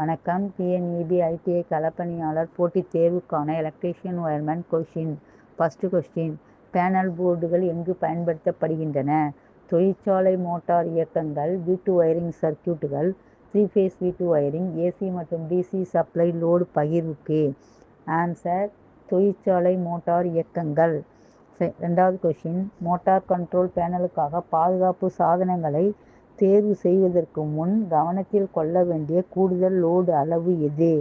வணக்கம். TNEB ITI களப்பணியாளர் போட்டித் தேர்வுக்கான electrician wireman question first question panel போர்டுகள் எங்கு பயன்படுத்தப்படுகின்றன? தொழிற்சாலை மோட்டார் இயக்கங்கள் வீட்டு ஒயரிங் சர்க்கியூட்டுகள் த்ரீ ஃபேஸ் வீட்டு ஒயரிங் ஏசி மற்றும் டிசி சப்ளை லோடு பகிர்வுக்கு. ஆன்சர் தொழிற்சாலை மோட்டார் இயக்கங்கள். ரெண்டாவது கொஷின் மோட்டார் கண்ட்ரோல் பேனலுக்காக பாதுகாப்பு சாதனங்களை தேர்வு செய்வதற்கு முன் கவனத்தில் கொள்ள வேண்டிய கூடுதல் லோடு அளவு எது?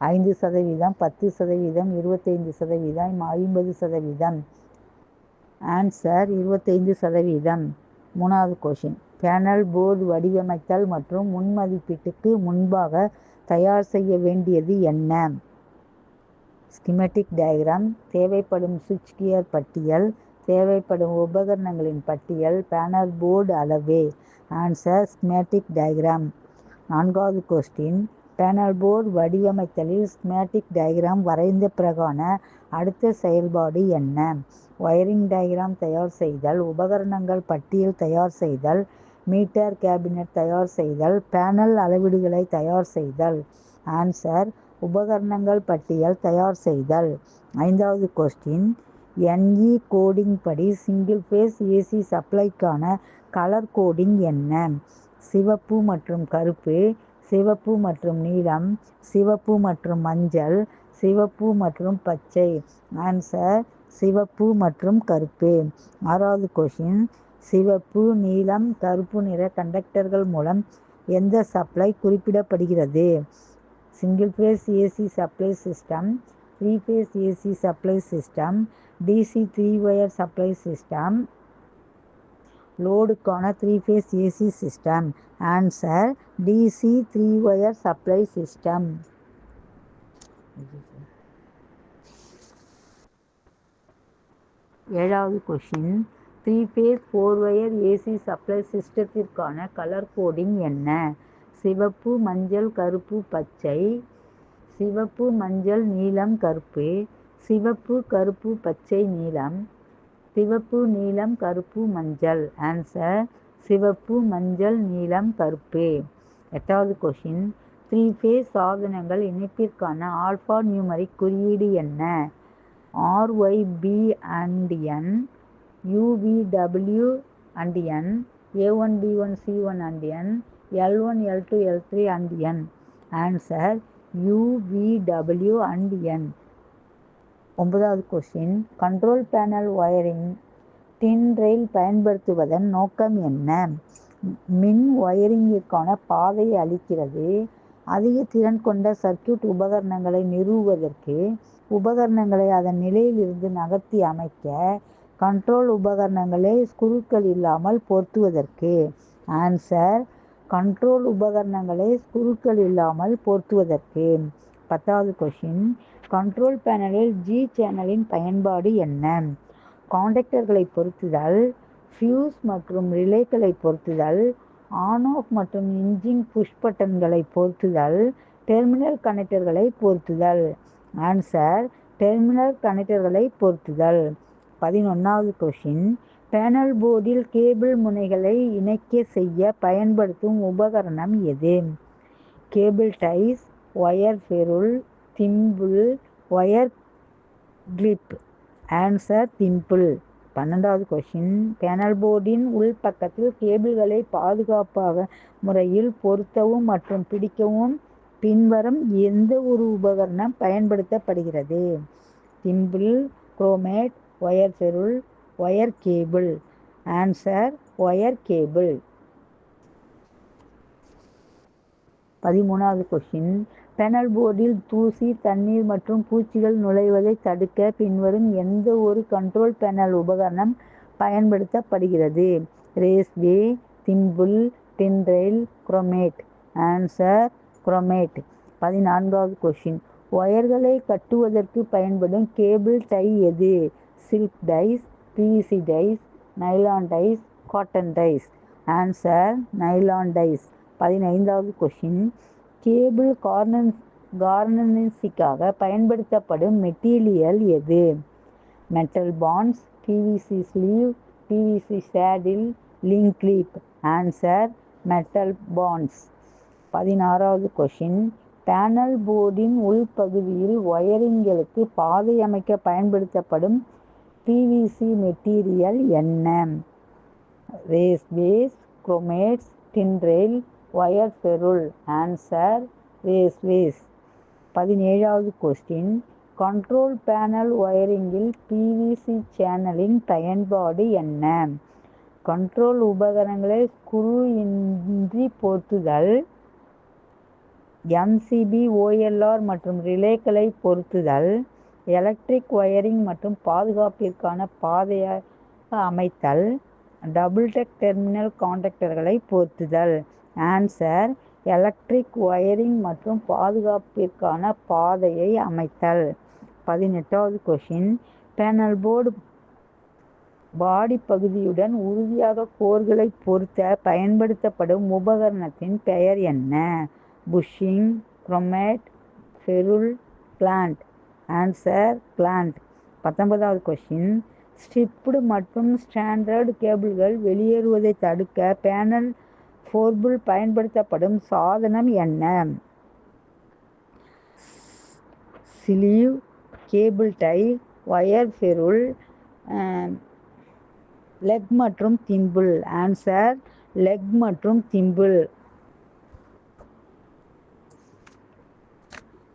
ஐந்து சதவீதம் பத்து சதவீதம் இருபத்தைந்து சதவீதம் ஐம்பது சதவீதம். ஆன்சர் இருபத்தைந்து சதவீதம். மூணாவது கொஷின் பேனல் போர்டு வடிவமைத்தல் மற்றும் முன்மதிப்பீட்டுக்கு முன்பாக தயார் செய்ய வேண்டியது என்ன? ஸ்கிமெட்டிக் டயக்ராம் தேவைப்படும் சுவிட்ச் கியர் பட்டியல். தேவைப்படும் உபகரணங்களின் பட்டியல். பேனல் போர்டு அளவு. ஆன்சர் ஸ்மேட்டிக் டயக்ராம் நான்காவது கொஸ்டின் பேனல் போர்டு வடிவமைத்தலில் ஸ்மேட்டிக் டயக்ராம் வரைந்த பிறகான அடுத்த செயல்பாடு என்ன? ஒயரிங் டயக்ராம் தயார் செய்தல் உபகரணங்கள் பட்டியல் தயார் செய்தல் மீட்டர் கேபினட் தயார் செய்தல் பேனல் அளவீடுகளை தயார் செய்தல். ஆன்சர் உபகரணங்கள் பட்டியல் தயார் செய்தல். ஐந்தாவது கொஸ்டின் என்இ கோடிங் படி சிங்கிள் ஃபேஸ் ஏசி சப்ளைக்கான கலர் கோடிங் என்ன? சிவப்பு மற்றும் கருப்பு சிவப்பு மற்றும் நீலம் சிவப்பு மற்றும் மஞ்சள் சிவப்பு மற்றும் பச்சை. ஆன்சர் சிவப்பு மற்றும் கருப்பு. ஆறாவது கொஷின் சிவப்பு நீலம் கருப்பு நிற கண்டக்டர்கள் மூலம் எந்த சப்ளை குறிப்பிடப்படுகிறது? Single phase AC supply system three phase AC supply system DC three wire supply system லோடுக்கான three phase AC system answer DC three wire supply system ஏழாவது question three phase four wire AC supply சிஸ்டத்திற்கான colour coding என்ன? சிவப்பு மஞ்சள் கருப்பு பச்சை. சிவப்பு மஞ்சள் நீலம் கருப்பு. சிவப்பு கருப்பு பச்சை நீலம். சிவப்பு நீலம் கருப்பு மஞ்சள். ஆன்சர் சிவப்பு மஞ்சள் நீலம் கருப்பு. எட்டாவது கொஷின் த்ரீ ஃபேஸ் சாதனங்கள் இணைப்பிற்கான ஆல்ஃபா நியூமரிக் குறியீடு என்ன? RYB and N UVW and N A one B one C one and N L one L two L three and N answer UVW and N ஒன்பதாவது question control panel wiring DIN rail பயன்படுத்துவதன் நோக்கம் என்ன? மின் ஒயரிங்கிற்கான பாதையை அளிக்கிறது. அதிக திறன் கொண்ட சர்க்யூட் உபகரணங்களை நிறுவுவதற்கு உபகரணங்களை அதன் நிலையிலிருந்து நகர்த்தி அமைக்க கண்ட்ரோல் உபகரணங்களை ஸ்குருக்கள் இல்லாமல் பொருத்துவதற்கு. ஆன்சர் கண்ட்ரோல் உபகரணங்களை ஸ்குருக்கள் இல்லாமல் பொருத்துவதற்கு. பத்தாவது கொஷின் கண்ட்ரோல் பேனலில் ஜி சேனலின் பயன்பாடு என்ன? காண்டக்டர்களை பொருத்துதல் ஃபியூஸ் மற்றும் ரிலேக்களை பொருத்துதல் ஆன் ஆஃப் மற்றும் இன்ஜின் புஷ் பட்டன்களை பொருத்துதல் டெர்மினல் கனெக்டர்களை பொருத்துதல். ஆன்சர் டெர்மினல் கனெக்டர்களை பொருத்துதல். பதினொன்றாவது கொஷின் பேனல் போர்டில் கேபிள் முனைகளை இணைக்க செய்ய பயன்படுத்தும் உபகரணம் எது? Cable ties wire ferrule thimble wire clip. Answer thimble. பன்னெண்டாவது கொஷின் பேனல் போர்டின் உள்பக்கத்தில் கேபிள்களை பாதுகாப்பாக முறையில் பொருத்தவும் மற்றும் பிடிக்கவும் பின்வரும் எந்த ஒரு உபகரணம் பயன்படுத்தப்படுகிறது? Thimble grommet wire ferrule wire cable. Answer wire cable. பதிமூணாவது கொஷின் பெனல் போர்டில் தூசி தண்ணீர் மற்றும் பூச்சிகள் நுழைவதை தடுக்க பின்வரும் எந்த ஒரு கண்ட்ரோல் பேனல் உபகரணம் பயன்படுத்தப்படுகிறது? Raceway thimble DIN rail grommet answer grommet பதினான்காவது கொஷின் ஒயர்களை கட்டுவதற்கு பயன்படும் கேபிள் டை எது? Silk ties PVC ties nylon ties cotton ties answer nylon ties பதினைந்தாவது கொஷின் கேபிள் கார்னன் கார்னன்ஸிக்காக பயன்படுத்தப்படும் மெட்டீரியல் எது? Metal bands PVC sleeve PVC saddle link clip answer metal bands. பதினாறாவது கொஷின். பேனல் போர்டின் உள்பகுதியில் ஒயரிங்களுக்கு பாதை அமைக்க பயன்படுத்தப்படும் பிவிசி மெட்டீரியல் என்ன? Raceways grommets DIN rail wire ferrule answer raceways பதினேழாவது கொஸ்டின் கண்ட்ரோல் பேனல் ஒயரிங்கில் பிவிசி சேனலின் பயன்பாடு என்ன? கண்ட்ரோல் உபகரணங்களை குரு இன்றி பொருத்துதல் எம்சிபி ஓஎல்ஆர் மற்றும் ரிலேக்களை பொருத்துதல் எலக்ட்ரிக் ஒயரிங் மற்றும் பாதுகாப்பிற்கான பாதையை அமைத்தல் டபுள் டெக் டெர்மினல் கான்டக்டர்களை பொருத்துதல். ஆன்சர் எலக்ட்ரிக் ஒயரிங் மற்றும் பாதுகாப்பிற்கான பாதையை அமைத்தல். பதினெட்டாவது கொஷின் பேனல் போர்டு பாடி பகுதியுடன் உறுதியாக கோர்களை பொருத்த பயன்படுத்தப்படும் உபகரணத்தின் பெயர் என்ன? Bushing grommet ferrule gland answer gland பத்தொன்பதாவது கொஷின் ஸ்ட்ரிப்டு மற்றும் ஸ்டாண்டர்டு கேபிள்கள் வெளியேறுவதை தடுக்க பேனல் ஃபோர்புல் பயன்படுத்தப்படும் சாதனம் என்ன? Sleeve cable tie wire ferrule lug மற்றும் திம்பிள். ஆன்சர் லெக் மற்றும் திம்பிள்.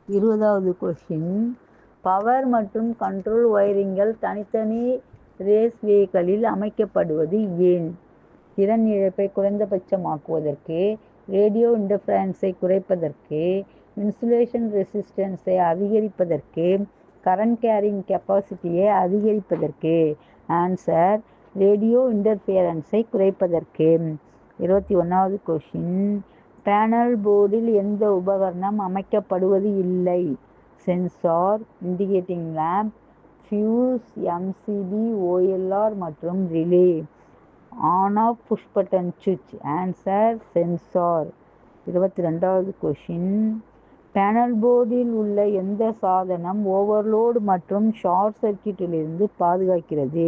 இருபதாவது கொஷின் பவர் மற்றும் கண்ட்ரோல் ஒயரிங்கள் தனித்தனி ரேஸ்வேகளில் அமைக்கப்படுவது ஏன்? திறன் இழப்பை குறைந்தபட்சமாக்குவதற்கு ரேடியோ இன்டர்ஃபரன்ஸை குறைப்பதற்கு இன்சுலேஷன் ரெசிஸ்டன்ஸை அதிகரிப்பதற்கு கரண்ட் கேரிங் கெப்பாசிட்டியை அதிகரிப்பதற்கு ஆன்சர் ரேடியோ இன்டர்ஃபியரன்ஸை குறைப்பதற்கு. இருபத்தி ஒன்றாவது கொஷின் பேனல் போர்டில் எந்த உபகரணம் அமைக்கப்படுவது இல்லை? Sensor indicating lamp fuse MCB OLR மற்றும் relay. On off push button சுவிட்ச் ஆன்சர் சென்சார் இருபத்தி ரெண்டாவது கொஷின் பேனல் போர்டில் உள்ள எந்த சாதனம் ஓவர்லோடு மற்றும் ஷார்ட் சர்க்கியூட்டிலிருந்து பாதுகாக்கிறது?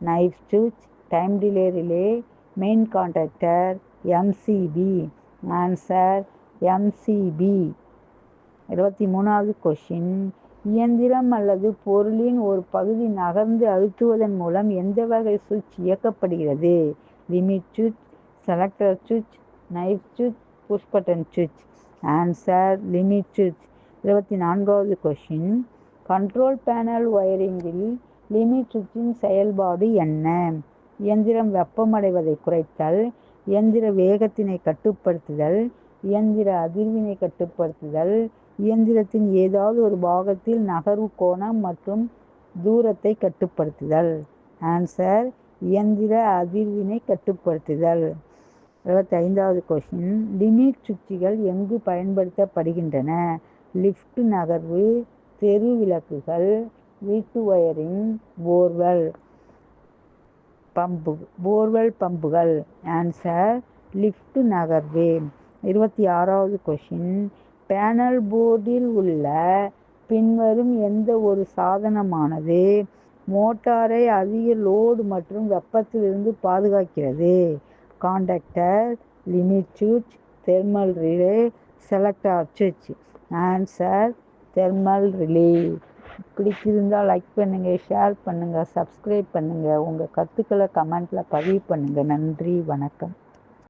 நைஃப் சுவிட்ச் time delay relay main contactor MCB answer MCB இருபத்தி மூணாவது கொஷின் இயந்திரம் அல்லது பொருளின் ஒரு பகுதி நகர்ந்து அழுத்துவதன் மூலம் எந்த வகை சுவிட்ச் இயக்கப்படுகிறது? லிமிட் சுவிட்ச் செலக்டர் சுவிட்ச் நைஃப் சுவிட்ச் புஷ் பட்டன் சுவிட்ச். ஆன்சர் லிமிட் சுவிட்ச். இருபத்தி நான்காவது கொஷின் கண்ட்ரோல் பேனல் ஒயரிங்கில் லிமிட் சுவிட்சின் செயல்பாடு என்ன? இயந்திரம் வெப்பமடைவதை குறைத்தல் இயந்திர வேகத்தினை கட்டுப்படுத்துதல் இயந்திர அதிர்வினை கட்டுப்படுத்துதல் இயந்திரத்தின் ஏதாவது ஒரு பாகத்தில் நகர்வு கோணம் மற்றும் தூரத்தை கட்டுப்படுத்துதல். ஆன்சர் இயந்திர அதிர்வினை கட்டுப்படுத்துதல். இருபத்தி ஐந்தாவது கொஷின் லிமிட் சுவிட்சுகள் எங்கு பயன்படுத்தப்படுகின்றன? லிஃப்ட் நகர்வு தெரு விளக்குகள் வீட்டு ஒயரிங் போர்வெல் பம்பு போர்வெல் பம்புகள் ஆன்சர் லிஃப்ட் நகர்வு. இருபத்தி ஆறாவது கொஷின் பேனல் போர்டில் உள்ள பின்வரும் எந்த ஒரு சாதனமானது? மோட்டாரை அதிக லோடு மற்றும் வெப்பத்திலிருந்து பாதுகாக்கிறது. காண்டக்டர் லிமிட் சுவிட்ச் தெர்மல் ரிலே செலக்டார் சுவிட்ச் ஆன்சர் தெர்மல் ரிலே பிடிச்சிருந்தால் லைக் பண்ணுங்கள் ஷேர் பண்ணுங்கள் சப்ஸ்கிரைப் பண்ணுங்கள் உங்கள் கருத்துக்களை கமெண்ட்டில் பதிவு பண்ணுங்கள் நன்றி வணக்கம்.